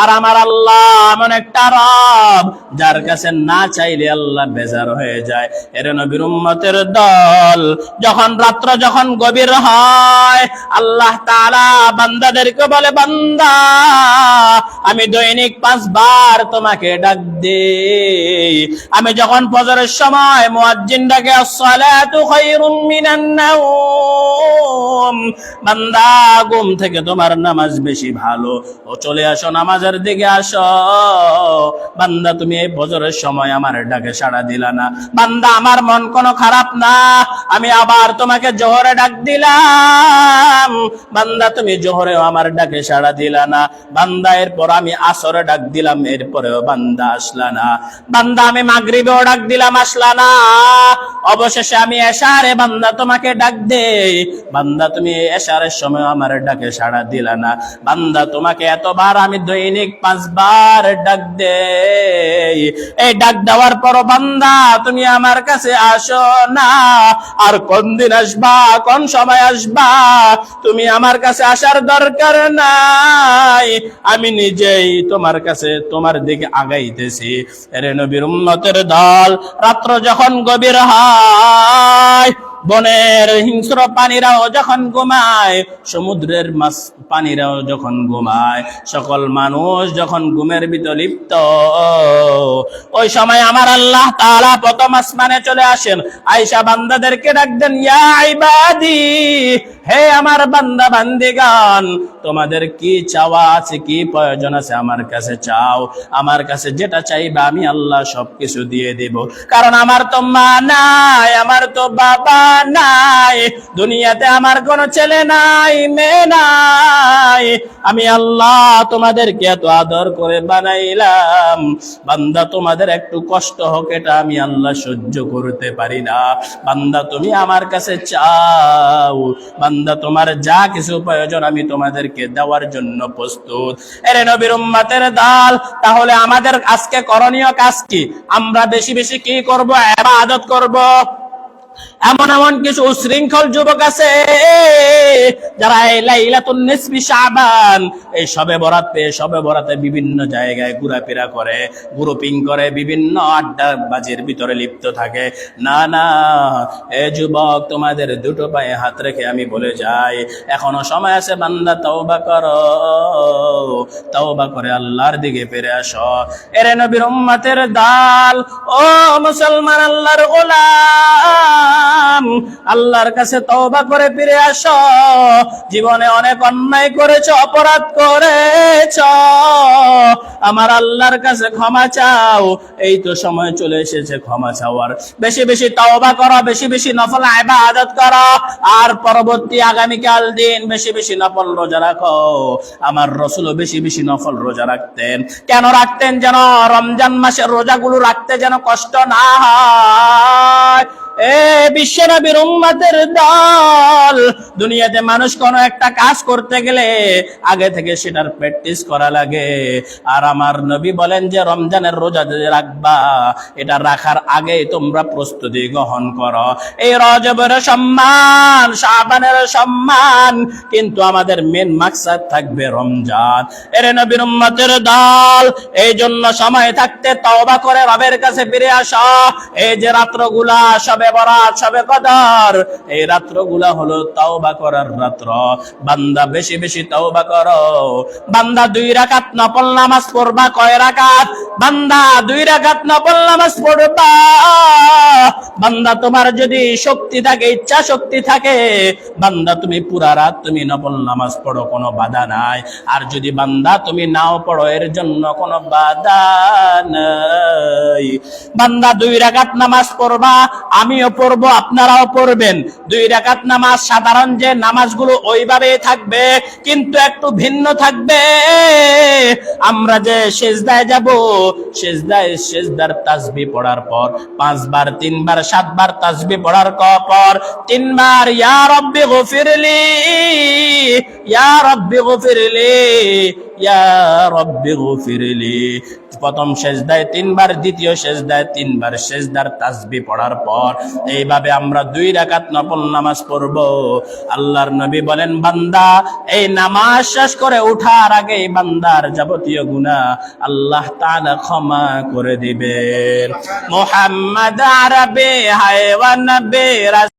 আর আমার আল্লাহ এমন একটা রব, যার কাছে না চাইলে আল্লাহ বেজার হয়ে যায়। এর নবীর উম্মতের দল যখন রাত্র যখন গভীর হয়, আল্লাহ তাআলা বান্দাদেরকে বলে, বান্দা, আমি দৈনিক পাঁচবার তোমাকে ডাক দেই। আমি যখন ফজরের সময় মুয়াজ্জিন ডাকে, আসসালাতু খায়রুম মিনান নাওম। বান্দা, ঘুম থেকে তোমার নামাজ বেশি ভালো। ও চলে আসো নামাজের দিকে আসো। বান্দা, তুমি এই ফজরের সময় আমার ডাকে সাড়া দিলা না। বান্দা, আমার মন কোনো খারাপ না। আমি আবার তোমাকে জোহরে ডাক দিলাম। বান্দা, তুমি জোহরেও আমার ডাকে সাড়া দিলা না। বান্দা, এরপর আমি আসরে ডাক দিলাম, এরপরেও বান্দা আসলা না। বান্দা, আমি মাগরিবেও ডাক দিলাম, আসলা না। অবশেষে আমি এশারে বান্দা তোমাকে ডাক দেই। বান্দা, তুমি এশারের সময় আমার ডাকে সাড়া দিলা না। বান্দা, তোমাকে এতবার আমি দৈনিক পাঁচবার ডাক দেই এই ডাক দেওয়ার পর বান্দা, তুমি আমার কাছে আসো না। আর কোন দিন আসবা, কোন সময় আসবা, তুমি আমার কাছে আসার দরকার নাই। আমি নিজেই তোমার কাছে তোমার দিকে আগাইতেছি। রে নবীর উম্মতের দল রাত্র যখন গভীর হয় বনের হিংস্র পানিরাও যখন ঘুমায়, সমুদ্রের মাছ পানিরাও যখন ঘুমায়, সকল মানুষ যখন ঘুমের ভিতর লিপ্ত, ওই সময় আমার আল্লাহ তাআলা প্রথম আসমানে চলে আসেন। আয়েশা বান্দাদেরকে ডাকতেন ইয়া ইবাদি হে আমার বান্দা বান্দিগান তোমাদের কি চাওয়া আছে, কি প্রয়োজন আছে আমার কাছে চাও। আমার কাছে যেটা চাইবা আমি আল্লাহ সবকিছু দিয়ে দেব। কারণ আমার তো মা নাই, আমার তো বাবা নাই, দুনিয়াতে আমার কোনো ছেলে নাই, মেয়ে নাই। আমি আল্লাহ তোমাদেরকে এত আদর করে বানাইলাম। বান্দা তোমাদের একটু কষ্ট হোক, এটা আমি আল্লাহ সহ্য করতে পারি না। বান্দা তুমি আমার কাছে চাও। বান্দা তোমার যা কিছু প্রয়োজন আমি তোমাদেরকে দেওয়ার জন্য প্রস্তুত। এরে নবীর উম্মাতের দাল, তাহলে আমাদের আজকে করণীয় কাজ কি? আমরা বেশি বেশি কি করব? আদত করব? এমন এমন কিছু উশৃঙ্খল যুবক আছে, যারা এই লাইলাতুন নিসফি শাবান, এই সবে বরাতে সবে বরাতে বিভিন্ন জায়গায় ঘোরাফেরা করে, গ্রুপিং করে, বিভিন্ন আড্ডা বাজির ভিতরে লিপ্ত থাকে। না না, এ যুবক, তোমাদের দুটো পায়ে হাত রেখে আমি বলে যাই, এখনও সময় আছে বান্দা, তওবা করো। তওবা করে আল্লাহর দিকে ফিরে আসো। এরে নবীর উম্মতের দাল, ও মুসলমান আল্লাহর গোলাম। আল্লাহর কাছে তওবা করে ফিরে আসো। জীবনে অনেক অন্যায় করেছ, অপরাধ করেছ। আমার আল্লাহর কাছে ক্ষমা চাও। এই তো সময় চলে এসেছে, ক্ষমা চাওয়ার। বেশি বেশি তওবা করো, বেশি বেশি নফল ইবাদত করো। আর পরবর্তী আগামীকাল দিন বেশি বেশি নফল রোজা রাখো। আমার রসুলও বেশি বেশি নফল রোজা রাখতেন। কেন রাখতেন যেন? রমজান মাসের রোজাগুলো রাখতে যেন কষ্ট না হয়। দল। দুনিয়াতে মানুষ কোন একটা কাজ করতে গেলে আগে থেকে সেটার প্র্যাকটিস করা লাগে। আর আমার নবী বলেন যে, রমজানের রোজা রাখবা, এটা রাখার আগে তোমরা প্রস্তুতি গ্রহণ করো। এই রজবের সম্মান, শাবানের সম্মান কিন্তু আমাদের মেন মাকসাদ থাকবে রমজান। এর নবীর উম্মতের দল, এই জন্য সময় থাকতে তওবা করে রবের কাছে ফিরে আসো। এই যে রাত্রগুলা সবে বান্দা তোমার যদি শক্তি থাকে, ইচ্ছা শক্তি থাকে, বান্দা তুমি পুরা রাত তুমি নফল নামাজ পড়ো, কোনো বাধা নাই। আর যদি বান্দা তুমি নাও পড়ো, এর জন্য কোনো বাধা নাই। বান্দা দুই রাকাত নামাজ পড়বা আমিও পড়ব, আপনারাও পড়বেন। দুই রাকাত নামাজ সাধারণ যে নামাজগুলো ওইভাবে থাকবে, কিন্তু একটু ভিন্ন থাকবে। আমরা যে সেজদায় যাব, সেজদায় সেজদার তাসবি পড়ার পর, পাঁচবার, তিনবার, সাতবার তাসবি পড়ার পর, তিনবার, ইয়া রব্বি গফিরলি, ইয়া রব্বি গফিরলি, ইয়া রব্বি গফিরলি। প্রথম সেজদায় তিনবার, দ্বিতীয় সেজদায় তিনবার, সেজদার তাসবি পড়ার পর এইভাবে আমরা দুই রাকাত নফল নামাজ পড়ব। আল্লাহর নবী বলেন, বান্দা, এই নামাজ শেষ করে উঠার আগে বান্দার যাবতীয় গুনাহ আল্লাহ তাআলা ক্ষমা করে দিবেন। মোহাম্মদ আরবে হায়ওয়ান নবী